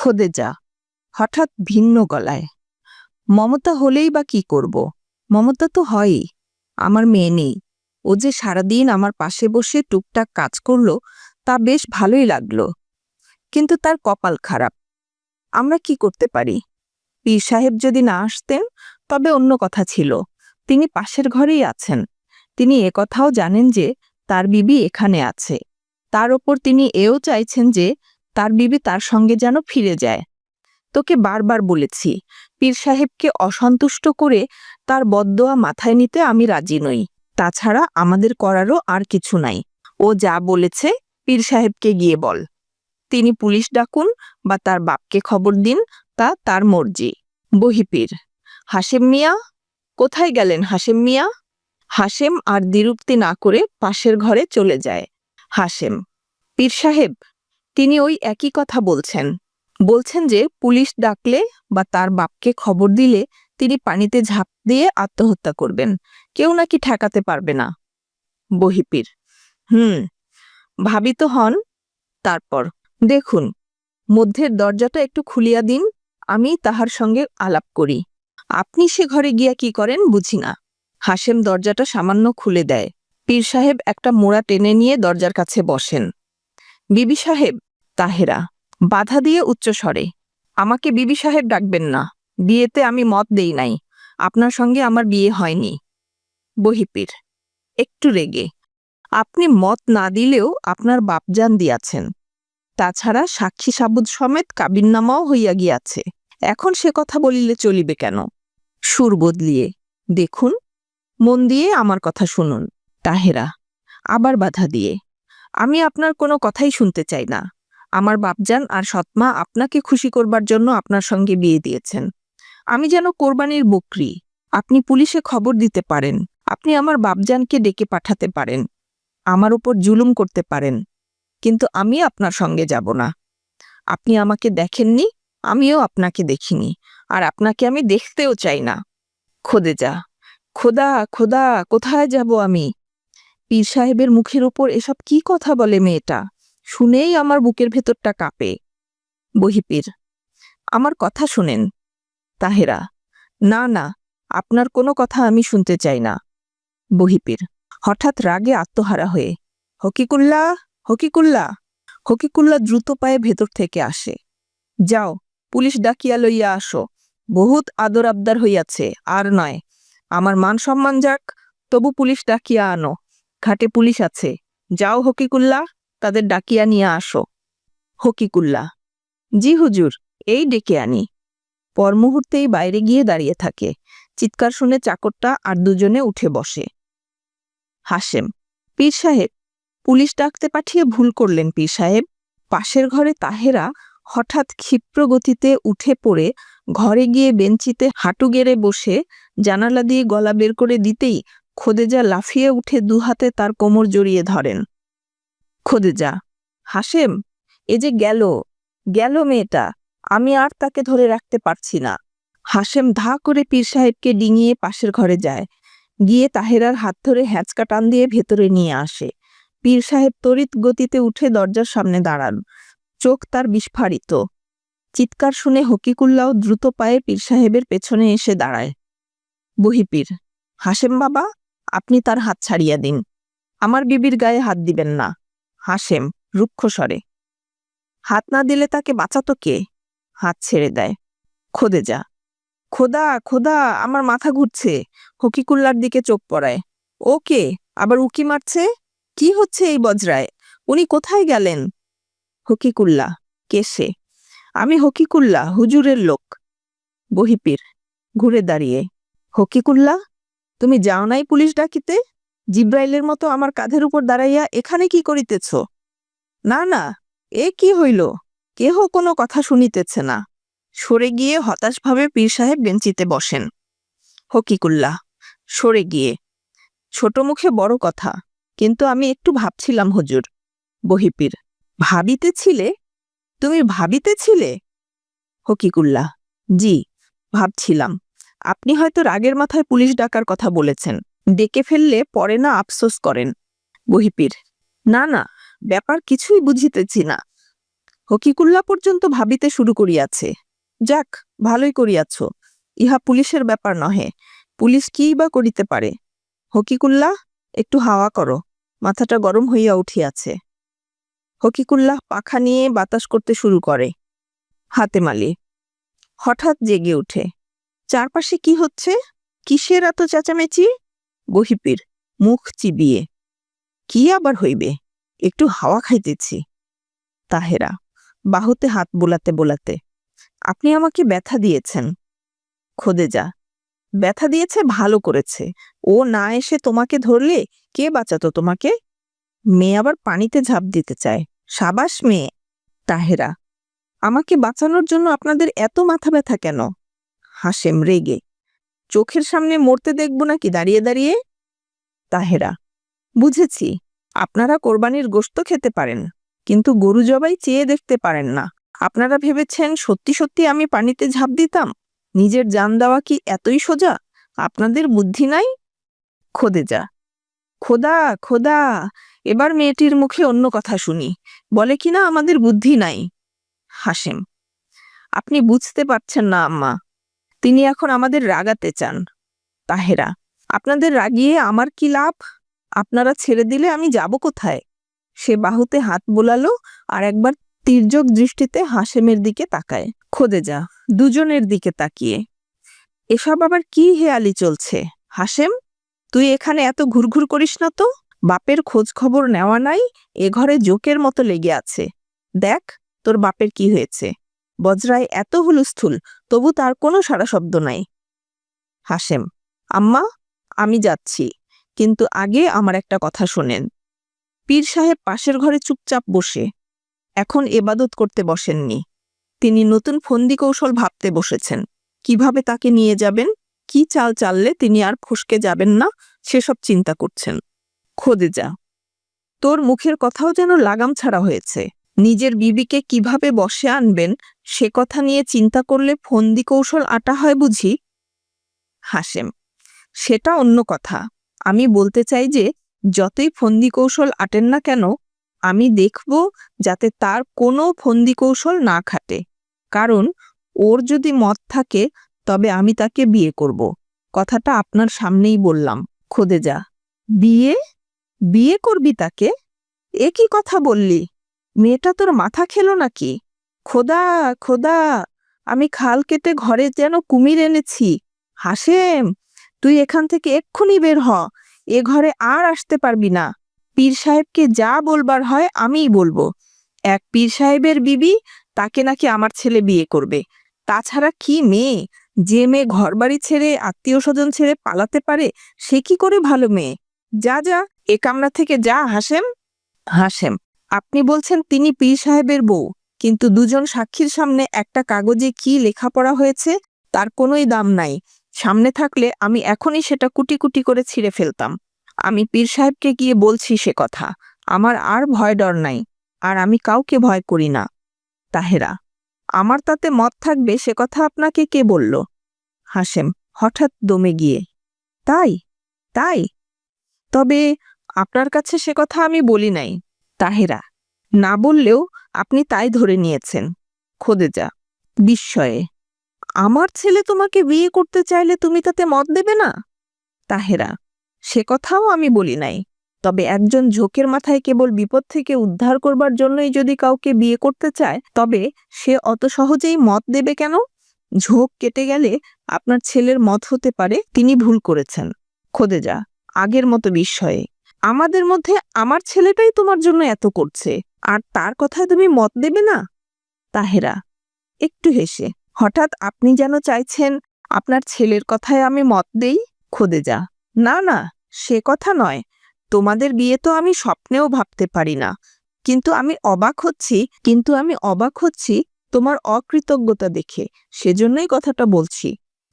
খোদে যা। হঠাৎ ভিন্ন গলায়, মমতা হলেই বা কি করব? মমতা তো হয়ই। আমার মেয়ে নেই। ও যে সারাদিন আমার পাশে বসে টুকটাক কাজ করল, তা বেশ ভালোই লাগল। কিন্তু তার কপাল খারাপ। আমরা কি করতে পারি? পীর সাহেব যদি না আসতেন, তবে অন্য কথা ছিল। তিনি পাশের ঘরেই আছেন। তিনি একথাও জানেন যে, তার বিবি এখানে আছে। তার ওপর তিনি এও চাইছেন যে তার বিবি তার সঙ্গে যেন ফিরে যায়। তোকে বারবার বলেছি, পীর সাহেবকে অসন্তুষ্ট করে তার বদদোয়া মাথায় নিতে আমি রাজি নই। তাছাড়া আমাদের করারও আর কিছু নাই। ও যা বলেছে, পীর সাহেবকে গিয়ে বল। তিনি পুলিশ ডাকুন বা তার বাপকে খবর দিন, তা তার মর্জি। বহিপীর হাসেম মিয়া? কোথায় গেলেন হাসেম মিয়া? হাসেম আর দ্বিরুক্তি না করে পাশের ঘরে চলে যায়। হাসেম পীর সাহেব তিনি ওই একই কথা বলছেন। বলছেন যে, পুলিশ ডাকলে বা তার বাপকে খবর দিলে তিনি পানিতে ঝাঁপ দিয়ে আত্মহত্যা করবেন। কেউ নাকি ঠেকাতে পারবে না। বহিপীর। হুম, ভাবিত হন। তারপর, দেখুন, মধ্যের দরজাটা একটু খুলিয়া দিন, আমি তাহার সঙ্গে আলাপ করি। আপনি সে ঘরে গিয়া কি করেন বুঝি না। হাসেম দরজাটা সামান্য খুলে দেয়। পীর সাহেব একটা মোড়া টেনে নিয়ে দরজার কাছে বসেন। বিবি সাহেব, তাহেরা, বাধা দিয়ে উচ্চস্বরে আমাকে বিবি সাহেব ডাকবেন না, বিয়েতে আমি মত দেই নাই, আপনার সঙ্গে আমার বিয়ে হয়নি। বহিপীর, একটু রেগে, আপনি মত না দিলেও আপনার বাপজান দিয়াছেন। তাছাড়া সাক্ষী সাবুদ সমেত কাবিননামাও হইয়া গিয়াছে, এখন সে কথা বলিলে চলিবে কেন? সুর বদলিয়ে, দেখুন, মন দিয়ে আমার কথা শুনুন, তাহেরা, আবার বাধা দিয়ে। আমি আপনার কোনো কথাই শুনতে চাই না। আমার বাপজান আর সৎমা আপনাকে খুশি করবার জন্য আপনার সঙ্গে বিয়ে দিয়েছেন। আমি যেন কোরবানির বকরি। আপনি পুলিশে খবর দিতে পারেন। আপনি আমার বাপজানকে ডেকে পাঠাতে পারেন। আমার উপর জুলুম করতে পারেন। কিন্তু আমি আপনার সঙ্গে যাব না। আপনি আমাকে দেখেননি, আমিও আপনাকে দেখিনি। আর আপনাকে আমি দেখতেও চাই না। খোদে যা। খোদা খোদা, কোথায় যাব আমি? পীর সাহেবের মুখের ওপর এসব কি কথা বলে মেয়েটা? শুনেই আমার বুকের ভেতরটা কাঁপে। বহিপীর আমার কথা শুনেন। তাহেরা, না না, আপনার কোনো কথা আমি শুনতে চাই না। বহিপীর হঠাৎ রাগে আত্মহারা হয়ে হকিকুল্লা হকিকুল্লা হকিকুল্লা দ্রুত পায়ে ভেতর থেকে আসে। যাও, পুলিশ ডাকিয়া লইয়া আসো। বহুত আদর আবদার হইয়াছে, আর নয়। আমার মান সম্মান যাক, তবু পুলিশ ডাকিয়া আনো। ঘাটে পুলিশ আছে। যাও হকিকুল্লা তাদের ডাকিয়া নিয়ে আসো। হকিকুল্লা জি হুজুর, এই ডেকে আনি। পর মুহূর্তেই বাইরে গিয়ে দাঁড়িয়ে থাকে। চিৎকার শুনে চাকরটা আর দুজনে উঠে বসে। হাসেম পীর সাহেব, পুলিশ ডাকতে পাঠিয়ে ভুল করলেন পীর সাহেব। পাশের ঘরে তাহেরা হঠাৎ ক্ষিপ্র গতিতে উঠে পড়ে ঘরে গিয়ে বেঞ্চিতে হাঁটু গেড়ে বসে, জানালা দিয়ে গলা বের করে দিতেই খোদেজা লাফিয়ে উঠে দুহাতে তার কোমর জড়িয়ে ধরেন। খোদেজা হাসেম এ যে গেল গেল মেয়েটা, আমি আর তাকে ধরে রাখতে পারছি না হাসেম ধা করে পীর সাহেবকে ডিঙিয়ে পাশের ঘরে যায়। গিয়ে তাহেরার হাত ধরে হ্যাঁচকা টান দিয়ে ভেতরে নিয়ে আসে। পীর সাহেব তড়িৎ গতিতে উঠে দরজার সামনে দাঁড়ান। চোখ তার বিস্ফারিত। চিৎকার শুনে হকিকুল্লাও দ্রুত পায়ে পীর সাহেবের পেছনে এসে দাঁড়ায়। বহিপীর হাসেম বাবা আপনি তার হাত ছাড়িয়া দিন। আমার বিবির গায়ে হাত দিবেন না। হাসেম রুক্ষ স্বরে। হাত না দিলে তাকে বাঁচাতো কে? হাত ছেড়ে দেয়। খোদে যা। খোদা খোদা, আমার মাথা ঘুরছে। হকিকুল্লার দিকে চোখ পড়ায়। ও কে? আবার উকি মারছে? কি হচ্ছে এই বজরায়? উনি কোথায় গেলেন? হকিকুল্লা কেসে আমি হকিকুল্লা, হুজুরের লোক। বহিপীর, ঘুরে দাঁড়িয়ে। হকিকুল্লা? তুমি যাও নাই পুলিশ ডাকিতে? জিব্রাইলের মতো আমার কাঁধের উপর দাঁড়াইয়া এখানে কি করিতেছ? না না, এ কি হইল? কেহ কোনো কথা শুনিতেছে না। সরে গিয়ে হতাশভাবে পীর সাহেব বেঞ্চিতে বসেন। হকিকুল্লা সরে গিয়ে। ছোট মুখে বড় কথা, কিন্তু আমি একটু ভাবছিলাম হুজুর। বহিপীর, ভাবিতেছিলে? তুমি ভাবিতেছিলে? হকিকুল্লা জি, ভাবছিলাম। আপনি হয়তো রাগের মাথায় পুলিশ ডাকার কথা বলেছেন। ডেকে ফেললে পরে না আফসোস করেন। বহিপীর, না না, ব্যাপার কিছুই বুঝিতেছি না। হকিকুল্লা পর্যন্ত ভাবিতে শুরু করিয়াছে। যাক, ভালোই করিয়াছ। ইহা পুলিশের ব্যাপার নহে। পুলিশ কিই বা করিতে পারে? হকিকুল্লাহ একটু হাওয়া করো। মাথাটা গরম হইয়া উঠিয়াছে। হকিকুল্লাহ পাখা নিয়ে বাতাস করতে শুরু করে। হাতে মালি হঠাৎ জেগে উঠে। চারপাশে কি হচ্ছে? কিসের এত চেঁচামেচি? বহিপির, মুখ চিবিয়ে। কি আবার হইবে? একটু হাওয়া খাইতেছি। তাহেরা, বাহুতে হাত বোলাতে বোলাতে, আপনি আমাকে ব্যথা দিয়েছেন। খোদেজা, ব্যথা দিয়েছে, ভালো করেছে। ও না এসে তোমাকে ধরলে কে বাঁচাতো তোমাকে? মেয়ে আবার পানিতে ঝাঁপ দিতে চায়। সাবাস মেয়ে। তাহেরা, আমাকে বাঁচানোর জন্য আপনাদের এত মাথা ব্যথা কেন? হাসেম রেগে চোখের সামনে মরতে দেখব নাকি দাঁড়িয়ে দাঁড়িয়ে? তাহেরা, বুঝেছি, আপনারা কোরবানির গোশত খেতে পারেন, কিন্তু গরু জবাই চেয়ে দেখতে পারেন না। আপনারা ভেবেছেন সত্যি সত্যি আমি পানিতে ঝাঁপ দিতাম? নিজের জান দেওয়া কি এতই সোজা? আপনাদের বুদ্ধি নাই? খোদে যা। খোদা খোদা, এবার মেয়েটির মুখে অন্য কথা শুনি, বলে কিনা আমাদের বুদ্ধি নাই? হাসেম আপনি বুঝতে পারছেন না, আম্মা। তিনি এখন আমাদের রাগাতে চান। তাহেরা, আপনাদের রাগিয়ে আমার কি লাভ? আপনারা ছেড়ে দিলে আমি যাব কোথায়? সে বাহুতে হাত বোলালো আর একবার তির্যক দৃষ্টিতে হাসেমের দিকে তাকায়। খোদে যা, দুজনের দিকে তাকিয়ে। এসব আবার কি হেয়ালি চলছে? হাসেম তুই এখানে এত ঘুরঘুর করিস না তো? বাপের খোঁজ খবর নেওয়া নাই, এ ঘরে জোকের মতো লেগে আছে। দেখ, তোর বাপের কি হয়েছে। বজরায় এত হুলস্থুল তবু তার কোনো সারা শব্দ নাই। হাসেম আম্মা, আমি যাচ্ছি, কিন্তু আগে আমার একটা কথা শোনেন। পীর সাহেব পাশের ঘরে চুপচাপ বসে, এখন এবাদত করতে বসেননি। তিনি নতুন ফন্দি কৌশল ভাবতে বসেছেন। কীভাবে তাকে নিয়ে যাবেন? কি চাল চাললে তিনি আর ফসকে যাবেন না? সেসব চিন্তা করছেন। খোদে যা তোর মুখের কথাও যেন লাগাম ছাড়া হয়েছে। নিজের বিবিকে কীভাবে বসে আনবেন, সে কথা নিয়ে চিন্তা করলে ফন্দি কৌশল আটা হয় বুঝি? হাসেম সেটা অন্য কথা। আমি বলতে চাই যে, যতই ফন্দি কৌশল আটেন না কেন, আমি দেখব যাতে তার কোনো ফন্দি কৌশল না খাটে। কারণ, ওর যদি মত থাকে, তবে আমি তাকে বিয়ে করব। কথাটা আপনার সামনেই বললাম, খোদে যা। বিয়ে? বিয়ে করবি তাকে? এ কি কথা বললি? মেয়েটা তোর মাথা খেলো নাকি? খোদা খোদা, আমি খাল কেটে ঘরে যেন কুমির এনেছি। হাসেম তুই এখান থেকে এক্ষুনি বের হ। এ ঘরে আর আসতে পারবি না। পীর সাহেবকে যা বলবার হয় আমিই বলব। এক পীর সাহেবের বিবি, তাকে নাকি আমার ছেলে বিয়ে করবে। তাছাড়া কি মেয়ে? যে মেয়ে ঘরবাড়ি ছেড়ে আত্মীয় স্বজন ছেড়ে পালাতে পারে, সে কি করে ভালো মেয়ে? যা যা, এ কামরা থেকে যা হাসেম হাসেম আপনি বলছেন তিনি পীর সাহেবের বউ, কিন্তু দুজন সাক্ষীর সামনে একটা কাগজে কি লেখাপড়া হয়েছে, তার কোনোই দাম নাই। সামনে থাকলে আমি এখনই সেটা কুটি কুটি করে ছিঁড়ে ফেলতাম। আমি পীর সাহেবকে গিয়ে বলছি সে কথা। আমার আর ভয় ডর নাই, আর আমি কাউকে ভয় করি না। তাহেরা, আমার তাতে মত থাকবে সে কথা আপনাকে কে বলল? হাসেম হঠাৎ দমে গিয়ে, তাই তাই? তবে আপনার কাছে সে কথা আমি বলি নাই। তাহেরা, না বললেও আপনি তাই ধরে নিয়েছেন। খোদে যা বিস্ময়ে, আমার ছেলে তোমাকে বিয়ে করতে চাইলে তুমি তাতে মত দেবে না? তাহেরা, সে কথাও আমি বলি নাই, তবে একজন ঝোঁকের মাথায় কেবল বিপদ থেকে উদ্ধার করবার জন্যই যদি কাউকে বিয়ে করতে চায়, তবে সে অত সহজেই মত দেবে কেন? ঝোঁক কেটে গেলে আপনার ছেলের মত হতে পারে, তিনি ভুল করেছেন। খোদে যা আগের মতো বিস্ময়ে আমাদের মধ্যে আমার ছেলেটাই তোমার জন্য এত করছে, আর তার কথায় তুমি মত দেবে না? তাহেরা, একটু হেসে, হঠাৎ আপনি যেন চাইছেন আপনার ছেলের কথায় আমি মত দেই? খোদে যা। না না, সে কথা নয়। তোমাদের বিয়ে তো আমি স্বপ্নেও ভাবতে পারি না। কিন্তু আমি অবাক হচ্ছি, কিন্তু আমি অবাক হচ্ছি তোমার অকৃতজ্ঞতা দেখে। সেজন্যই কথাটা বলছি।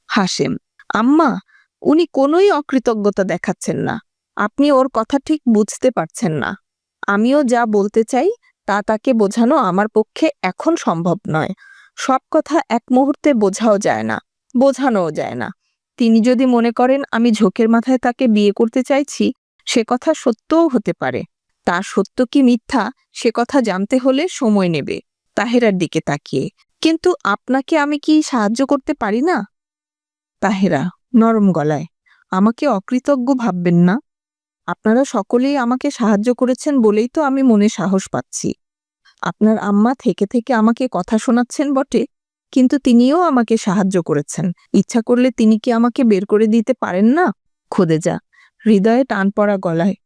হাসেম আম্মা, উনি কোনোই অকৃতজ্ঞতা দেখাচ্ছেন না। আপনি ওর কথা ঠিক বুঝতে পারছেন না। আমিও যা বলতে চাই, তা তাকে বোঝানো আমার পক্ষে এখন সম্ভব নয়। সব কথা এক মুহূর্তে বোঝাও যায় না, বোঝানোও যায় না। তিনি যদি মনে করেন আমি ঝোঁকের মাথায় তাকে বিয়ে করতে চাইছি, সে কথা সত্যও হতে পারে। তা সত্য কি মিথ্যা, সে কথা জানতে হলে সময় নেবে। তাহেরার দিকে তাকিয়ে, কিন্তু আপনাকে আমি কি সাহায্য করতে পারি না? তাহেরা নরম গলায়, আমাকে অকৃতজ্ঞ ভাববেন না। আপনারা সকলেই আমাকে সাহায্য করেছেন বলেই তো আমি মনে সাহস পাচ্ছি। আপনার আম্মা থেকে থেকে আমাকে কথা শোনাচ্ছেন বটে, কিন্তু তিনিও আমাকে সাহায্য করেছেন। ইচ্ছা করলে তিনি কি আমাকে বের করে দিতে পারেন না? খোদে যা, হৃদয়ে টান পড়া গলায়।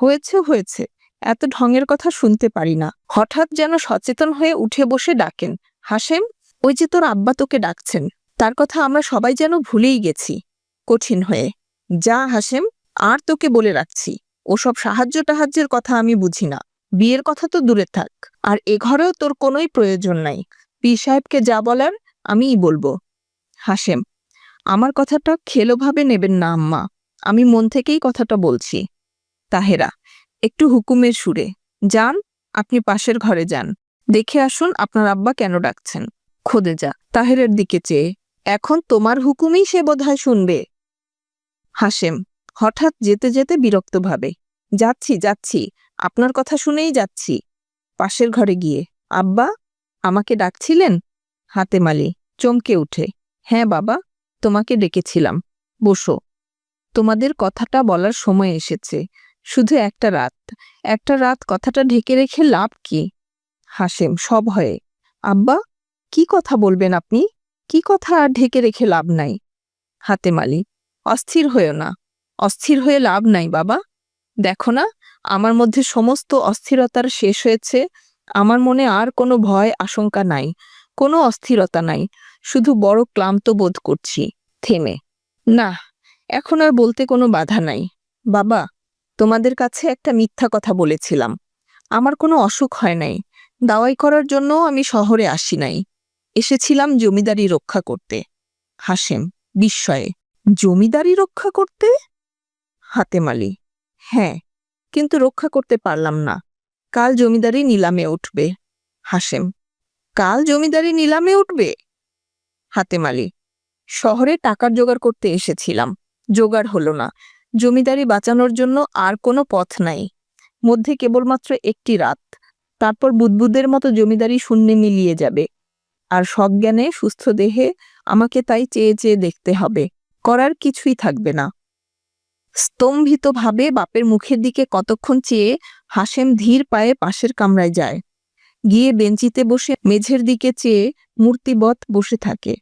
হয়েছে হয়েছে, এত ঢঙের কথা শুনতে পারি না। হঠাৎ যেন সচেতন হয়ে উঠে বসে ডাকেন হাসেম ওই যে তোর আব্বা তোকে ডাকছেন, তার কথা আমরা সবাই যেন ভুলেই গেছি। কঠিন হয়ে, যা হাসেম আর তোকে বলে রাখছি, ওসব সাহায্য টাহায্যের কথা আমি বুঝি না। বিয়ের কথা তো দূরে থাক, আর এ ঘরেও তোর কোনোই প্রয়োজন নাই। পি সাহেবকে যা বলার আমিই বলব। হাসেম আমার কথাটা খেলোভাবে নেবেন না আম্মা, আমি মন থেকেই কথাটা বলছি। তাহেরা, একটু হুকুমের সুরে, যান, আপনি পাশের ঘরে যান। দেখে আসুন আপনার আব্বা কেন ডাকছেন। খোদে যা তাহেরের দিকে চেয়ে, এখন তোমার হুকুমই সে বোধহয় শুনবে। হাসেম হঠাৎ যেতে যেতে বিরক্তভাবে যাচ্ছি যাচ্ছি, আপনার কথা শুনেই যাচ্ছি। পাশের ঘরে গিয়ে, আব্বা, আমাকে ডাকছিলেন? হাতে মালি, চমকে উঠে হ্যাঁ বাবা, তোমাকে ডেকেছিলাম, বসো। তোমাদের কথাটা বলার সময় এসেছে, শুধু একটা রাত একটা রাত কথাটা ঢেকে রেখে লাভ কি? হাসেম, সব হয়ে, আব্বা, কি কথা বলবেন আপনি? কি কথা আর ঢেকে রেখে লাভ নাই? হাতে মালি, অস্থির হয়েও না। অস্থির হয়ে লাভ নাই, বাবা। দেখো না, আমার মধ্যে সমস্ত অস্থিরতার শেষ হয়েছে। আমার মনে আর কোনো ভয়, আশঙ্কা নাই, কোনো অস্থিরতা নাই। শুধু বড় ক্লান্ত বোধ করছি, থেমে। না, এখন আর বলতে কোনো বাধা নাই। বাবা, তোমাদের কাছে একটা মিথ্যা কথা বলেছিলাম। আমার কোনো অসুখ হয় নাই। দাওয়াই করার জন্য আমি শহরে আসি নাই। এসেছিলাম জমিদারি রক্ষা করতে। হাসেম বিস্ময়ে, জমিদারি রক্ষা করতে? হাতেমালি হ্যাঁ কিন্তু রক্ষা করতে পারলাম না। কাল জমিদারি নিলামে উঠবে। হাসেম কাল জমিদারি নিলামে উঠবে? হাতেমালি শহরে টাকার জোগাড় করতে এসেছিলাম। জোগাড় হলো না। জমিদারি বাঁচানোর জন্য আর কোনো পথ নাই। মধ্যে কেবলমাত্র একটি রাত। তারপর বুদবুদের মতো জমিদারি শূন্যে মিলিয়ে যাবে। আর সজ্ঞানে সুস্থ দেহে আমাকে তাই চেয়ে চেয়ে দেখতে হবে। করার কিছুই থাকবে না। স্তম্ভিতভাবে বাপের মুখের দিকে কতক্ষণ চেয়ে হাসেম ধীর পায়ে পাশের কামরায় যায়। গিয়ে বেঞ্চিতে বসে মেঝের দিকে চেয়ে মূর্তিবৎ বসে থাকে।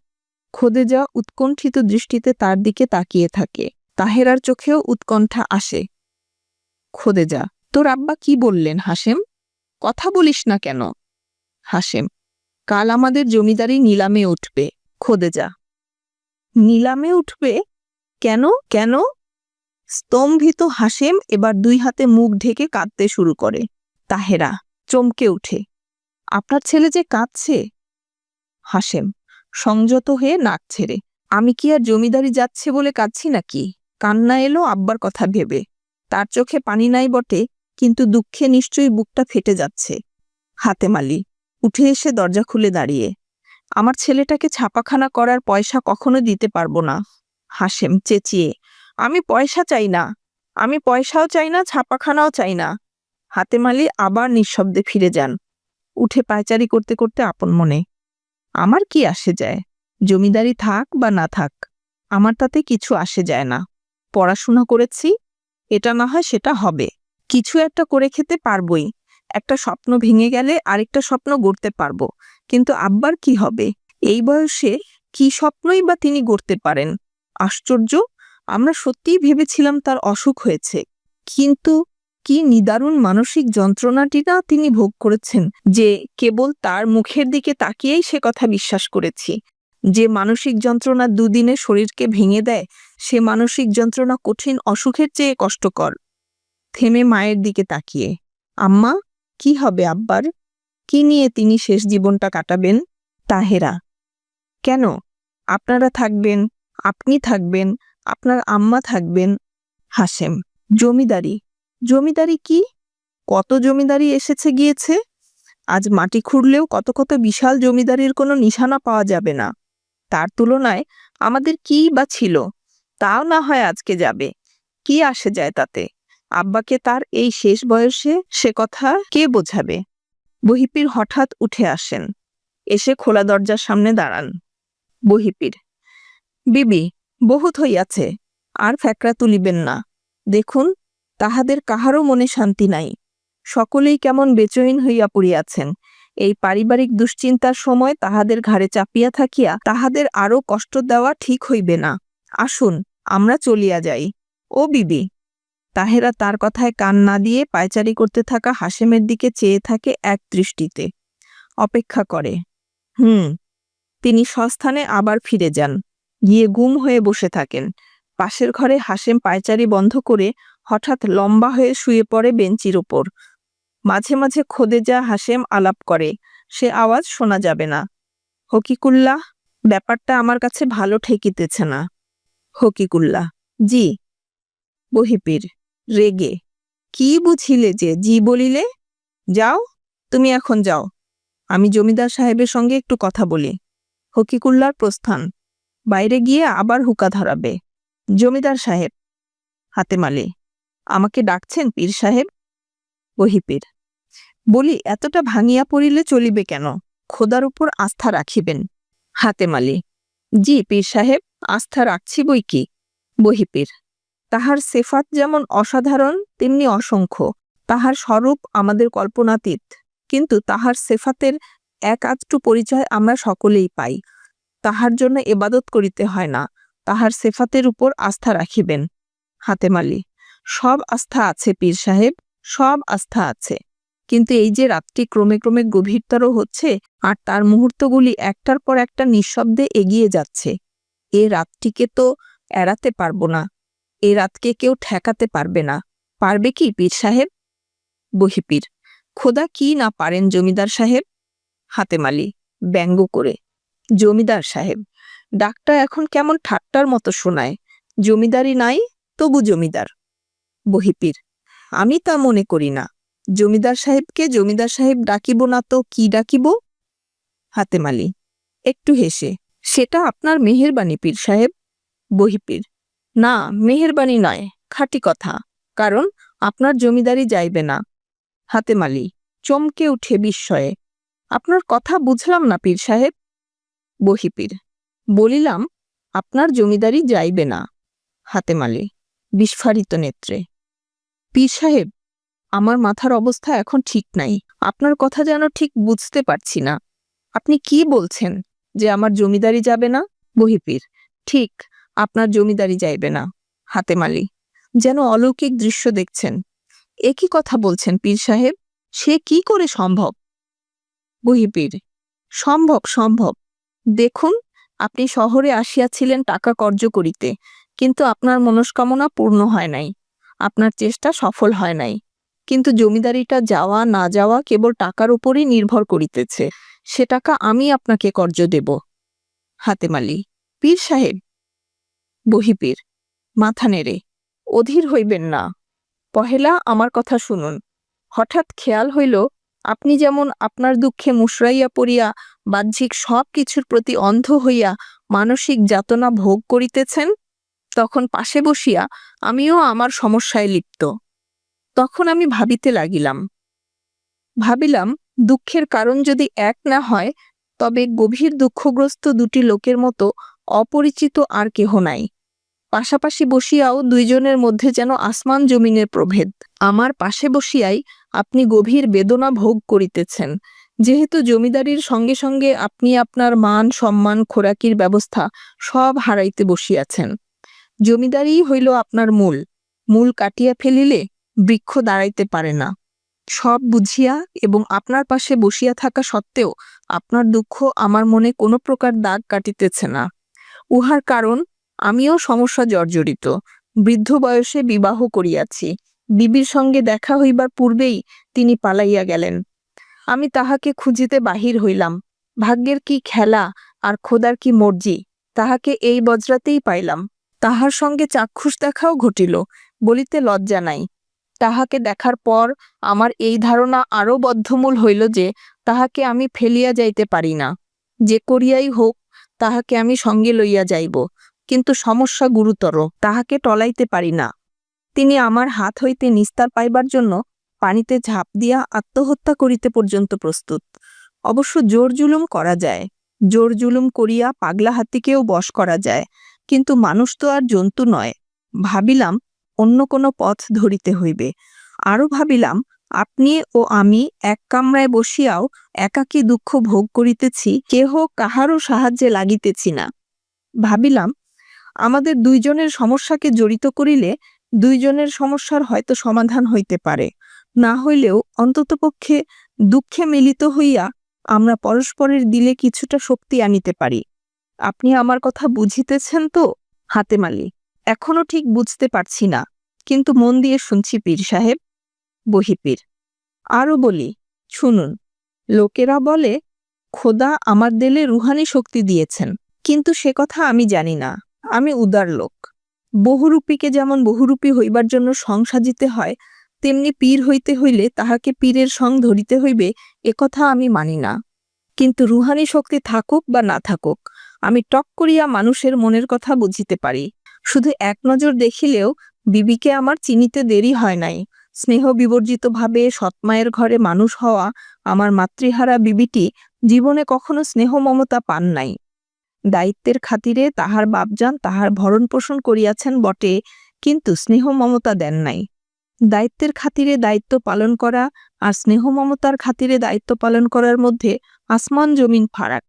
খোদেজা উৎকণ্ঠিত দৃষ্টিতে তার দিকে তাকিয়ে থাকে। তাহেরার চোখেও উৎকণ্ঠা আসে। খোদেজা, তোর আব্বা কি বললেন হাসেম কথা বলিস না কেন? হাসেম কাল আমাদের জমিদারি নিলামে উঠবে। খোদেজা, নিলামে উঠবে? কেন? কেন? স্তম্ভিত হাসেম এবার দুই হাতে মুখ ঢেকে কাঁদতে শুরু করে। তাহেরা, চমকে উঠে। আপনার ছেলে যে কাঁদছে? হাসেম, সংযত হয়ে নাক ছেড়ে। আমি কি আর জমিদারি যাচ্ছে বলে কাঁদছি নাকি? কান্না এলো আব্বার কথা ভেবে। তার চোখে পানি নাই বটে, কিন্তু দুঃখে নিশ্চয়ই বুকটা ফেটে যাচ্ছে। হাতে মালি, উঠে এসে দরজা খুলে দাঁড়িয়ে। আমার ছেলেটাকে ছাপাখানা করার পয়সা কখনো দিতে পারব না। হাসেম, চেঁচিয়ে আমি পয়সা চাই না। আমি পয়সাও চাই না, ছাপাখানাও চাই না। হাতে মালি আবার নিঃশব্দে ফিরে যান। উঠে পায়চারি করতে করতে আপন মনে। আমার কি আসে যায়? জমিদারি থাক বা না থাক, আমার তাতে কিছু আসে যায় না। পড়াশোনা করেছি, এটা না হয় সেটা হবে। কিছু একটা করে খেতে পারবই। একটা স্বপ্ন ভেঙে গেলে আরেকটা স্বপ্ন গড়তে পারব। কিন্তু আব্বার কি হবে? এই বয়সে কি স্বপ্নই বা তিনি গড়তে পারেন? আশ্চর্য! আমরা সত্যিই ভেবেছিলাম তার অসুখ হয়েছে। কিন্তু কি নিদারুণ মানসিক যন্ত্রণাটি না তিনি ভোগ করেছেন যে কেবল তার মুখের দিকে তাকিয়েই সে কথা বিশ্বাস করেছি। যে মানসিক যন্ত্রণা দুদিনে শরীরকে ভেঙে দেয়, সে মানসিক যন্ত্রণা কঠিন অসুখের চেয়ে কষ্টকর। থেমে মায়ের দিকে তাকিয়ে, আম্মা, কি হবে আব্বার? কি নিয়ে তিনি শেষ জীবনটা কাটাবেন? তাহেরা। কেন? আপনারা থাকবেন, আপনি থাকবেন আপনার আম্মা থাকবেন হাসেম জমিদারি। জমিদারি কি? কত জমিদারি এসেছে গিয়েছে? আজ মাটি খুঁড়লেও কত কত বিশাল জমিদারির কোনো নিশানা পাওয়া যাবে না। তার তুলনায় আমাদের কি বা ছিল? তাও না হয় আজকে যাবে। কি আসে যায় তাতে? আব্বাকে তার এই শেষ বয়সে সে কথা কে বোঝাবে? বহিপির হঠাৎ উঠে আসেন। এসে খোলা দরজার সামনে দাঁড়ান। বহিপির, বিবি বহুত হইয়াছে, আর ফ্যাকরা তুলিবেন না। দেখুন, তাহাদের কাহারও মনে শান্তি নাই। সকলেই কেমন বেচইন হইয়া পড়িয়াছেন। এই পারিবারিক দুশ্চিন্তার সময় তাহাদের ঘাড়ে চাপিয়া থাকিয়া তাহাদের আরও কষ্ট দেওয়া ঠিক হইবে না। আসুন, আমরা চলিয়া যাই। ও বিবি! তাহেরা তার কথায় কান না দিয়ে পায়চারি করতে থাকা হাসেমের দিকে চেয়ে থাকে এক দৃষ্টিতে। অপেক্ষা করে। হুম, তিনি সস্থানে আবার ফিরে যান। গিয়ে গুম হয়ে বসে থাকেন। পাশের ঘরে হাসেম পায়চারি বন্ধ করে হঠাৎ লম্বা হয়ে শুয়ে পড়ে বেঞ্চির ওপর মাঝে মাঝে খোদে যা হাসেম আলাপ করে, সে আওয়াজ শোনা যাবে না। হকিকুল্লাহ, ব্যাপারটা আমার কাছে ভালো ঠেকিতেছে না। হকিকুল্লাহ, জি। বহিপির, রেগে, কি বুঝিলে যে, জি বলিলে? যাও, তুমি এখন যাও। আমি জমিদার সাহেবের সঙ্গে একটু কথা বলি। হকিকুল্লার প্রস্থান বাইরে গিয়ে আবার হুকা ধরাবে। জমিদার সাহেব হাতেমালি আমাকে ডাকছেন পীর সাহেব? বহিপীর বলি, এতটা ভাঙিয়া পড়িলে চলিবে কেন? খোদার উপর আস্থা রাখিবেন। হাতেমালি জি পীর সাহেব, আস্থা রাখছি বই কি? বহিপীর তাহার সেফাত যেমন অসাধারণ, তেমনি অসংখ্য। তাহার স্বরূপ আমাদের কল্পনাতীত, কিন্তু তাহার সেফাতের এক আধটু পরিচয় আমরা সকলেই পাই। তাহার জন্য এবাদত করিতে হয় না, তাহার সেফাতের উপর আস্থা রাখিবেন। হাতেমালি সব আস্থা আছে পীর সাহেব, সব আস্থা আছে। কিন্তু এই যে রাতটি ক্রমে ক্রমে গভীরতর হচ্ছে আর তার মুহূর্তগুলি একটার পর একটা নিঃশব্দে এগিয়ে যাচ্ছে, এ রাতটিকে তো এড়াতে পারব না, এ রাতকে কেউ ঠেকাতে পারবে না। পারবে কি পীর সাহেব? বহিপীর, খোদা কি না পারেন জমিদার সাহেব? হাতেমালি ব্যঙ্গ করে জমিদার সাহেব, ডাকটা এখন কেমন ঠাট্টার মতো শোনায় জমিদারি নাই, তবু জমিদার। বহিপীর, আমি তা মনে করি না, জমিদার সাহেবকে জমিদার সাহেব ডাকিব না তো কি ডাকিব? হাতেমালি একটু হেসে, সেটা আপনার মেহেরবানি পীর সাহেব? বহিপীর, না, মেহেরবানি নয়, খাঁটি কথা, কারণ আপনার জমিদারি যাইবে না। হাতেমালি চমকে উঠে বিস্ময়ে, আপনার কথা বুঝলাম না পীর সাহেব বহিপীর। বলিলাম, আপনার জমিদারি যাইবে না। হাতেমালি বিস্ফারিত নেত্রে। পীর সাহেব, আমার মাথার অবস্থা এখন ঠিক নাই। আপনার কথা যেন ঠিক বুঝতে পারছি না। আপনি কি বলছেন যে আমার জমিদারি যাবে না? বহিপীর, ঠিক, আপনার জমিদারি যাইবে না। হাতেমালি যেন অলৌকিক দৃশ্য দেখছেন। একই কথা বলছেন পীর সাহেব? সে কি করে সম্ভব? বহিপীর, সম্ভব সম্ভব। দেখুন, আপনি শহরে আসিয়াছিলেন টাকা কর্য করিতে কিন্তু আপনার মনস্কামনা পূর্ণ হয় নাই, আপনার চেষ্টা সফল হয় নাই। কিন্তু জমিদারিটা যাওয়া না যাওয়া কেবল টাকার উপরই নির্ভর করিতেছে, সে টাকা আমি আপনাকে কর্য দেব। হাতেমালি পীর সাহেব। বহিপীর, মাথা নেড়ে, অধীর হইবেন না। পহেলা আমার কথা শুনুন, হঠাৎ খেয়াল হইল, আপনি যেমন আপনার দুঃখে মুশরাইয়া পড়িয়া বাহ্যিক সব কিছুর প্রতি অন্ধ হইয়া মানসিক যাতনা ভোগ করিতেছেন? তখন পাশে বসিয়া আমিও আমার সমস্যায় লিপ্ত। তখন আমি ভাবিতে লাগিলাম। ভাবিলাম, দুঃখের কারণ যদি এক না হয়, তবে গভীর দুঃখগ্রস্ত দুটি লোকের মতো অপরিচিত আর কেহ নাই। পাশাপাশি বসিয়াও দুইজনের মধ্যে যেন আসমান জমিনের প্রভেদ। আমার পাশে বসিয়াই আপনি গভীর বেদনা ভোগ করিতেছেন। যেহেতু জমিদারির সঙ্গে সঙ্গে আপনি আপনার মান, সম্মান, খোরাকির ব্যবস্থা সব হারাইতে বসিয়াছেন। জমিদারিই হইল আপনার মূল। মূল কাটিয়া ফেলিলে বৃক্ষ দাঁড়াইতে পারে না। সব বুঝিয়া এবং আপনার পাশে বসিয়া থাকা সত্ত্বেও আপনার দুঃখ আমার মনে কোনো প্রকার দাগ কাটিতেছে না। উহার কারণ, আমিও সমস্যা জর্জরিত। বৃদ্ধ বয়সে বিবাহ করিয়াছি। বিবির সঙ্গে দেখা হইবার পূর্বেই তিনি পালাইয়া গেলেন। আমি তাহাকে খুঁজিতে বাহির হইলাম। ভাগ্যের কি খেলা আর খোদার কি মর্জি, তাহাকে এই বজ্রাতেই পাইলাম। তাহার সঙ্গে চাক্ষুষ দেখাও ঘটিল, বলিতে লজ্জা নাই। তাহাকে দেখার পর আমার এই ধারণা আরও বদ্ধমূল হইল যে, তাহাকে আমি ফেলিয়া যাইতে পারি না। যে করিয়াই হোক, তাহাকে আমি সঙ্গে লইয়া যাইব, কিন্তু সমস্যা গুরুতর, তাহাকে টলাইতে পারি না। তিনি আমার হাত হইতে নিস্তার পাইবার জন্য পানিতে ঝাঁপ দিয়া আত্মহত্যা করিতে পর্যন্ত প্রস্তুত। অবশ্য জোর জুলুম করা যায়। জোর জুলুম করিয়া পাগলা হাতিকেও বশ করা যায়। কিন্তু মানুষ তো আর জন্তু নয়। ভাবিলাম, অন্য কোনো পথ ধরিতে হইবে। আরও ভাবিলাম, আপনি ও আমি এক কামরায় বসিয়াও একাকী দুঃখ ভোগ করিতেছি, কেহ কাহারও সাহায্যে লাগিতেছি না। ভাবিলাম, আমাদের দুইজনের সমস্যাকে জড়িত করিলে দুইজনের সমস্যার হয়তো সমাধান হইতে পারে। না হইলেও অন্ততপক্ষে দুঃখে মিলিত হইয়া আমরা পরস্পরের দিলে কিছুটা শক্তি আনিতে পারি। আপনি আমার কথা বুঝিতেছেন তো হাতেমালি এখনও ঠিক বুঝতে পারছি না, কিন্তু মন দিয়ে শুনছি পীর সাহেব। বহিপীর। আরও বলি, শুনুন, লোকেরা বলে, খোদা আমার দিলে রুহানি শক্তি দিয়েছেন, কিন্তু সে কথা আমি জানি না, আমি উদার লোক। বহুরূপীকে যেমন বহুরূপী হইবার জন্য সং সাজিতে হয় তেমনি পীর হইতে হইলে তাহাকে পীরের সং ধরিতে হইবে একথা আমি মানি না। কিন্তু রুহানি শক্তি থাকুক বা না থাকুক, আমি টক করিয়া মানুষের মনের কথা বুঝিতে পারি। শুধু এক নজর দেখিলেও বিবিকে আমার চিনিতে দেরি হয় নাই। স্নেহ বিবর্জিতভাবে সৎমায়ের ঘরে মানুষ হওয়া আমার মাতৃহারা বিবিটি জীবনে কখনো স্নেহ মমতা পান নাই। দায়িত্বের খাতিরে তাহার বাপজান তাহার ভরণ পোষণ করিয়াছেন বটে, কিন্তু স্নেহ মমতা দেন নাই। দায়িত্বের খাতিরে দায়িত্ব পালন করা আর স্নেহ মমতার খাতিরে দায়িত্ব পালন করার মধ্যে আসমান জমিন ফারাক।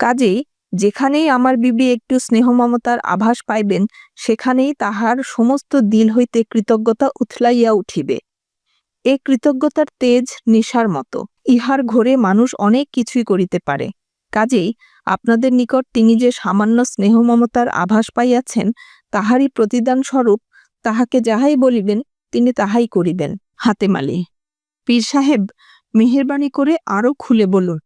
কাজেই যেখানেই আমার বিবি একটু স্নেহ মমতার আভাস পাইবেন, সেখানেই তাহার সমস্ত দিল হইতে কৃতজ্ঞতা উথলাইয়া উঠিবে। এ কৃতজ্ঞতার তেজ নেশার মতো, ইহার ঘোরে মানুষ অনেক কিছুই করিতে পারে। কাজেই আপনাদের নিকট তিনি যে সামান্য স্নেহ মমতার আভাস পাইয়াছেন, তাহারই প্রতিদান স্বরূপ তাহাকে যাহাই বলিবেন তিনি তাহাই করিবেন হাতেমালি। পীর সাহেব মেহেরবানি করে আরও খুলে বলুন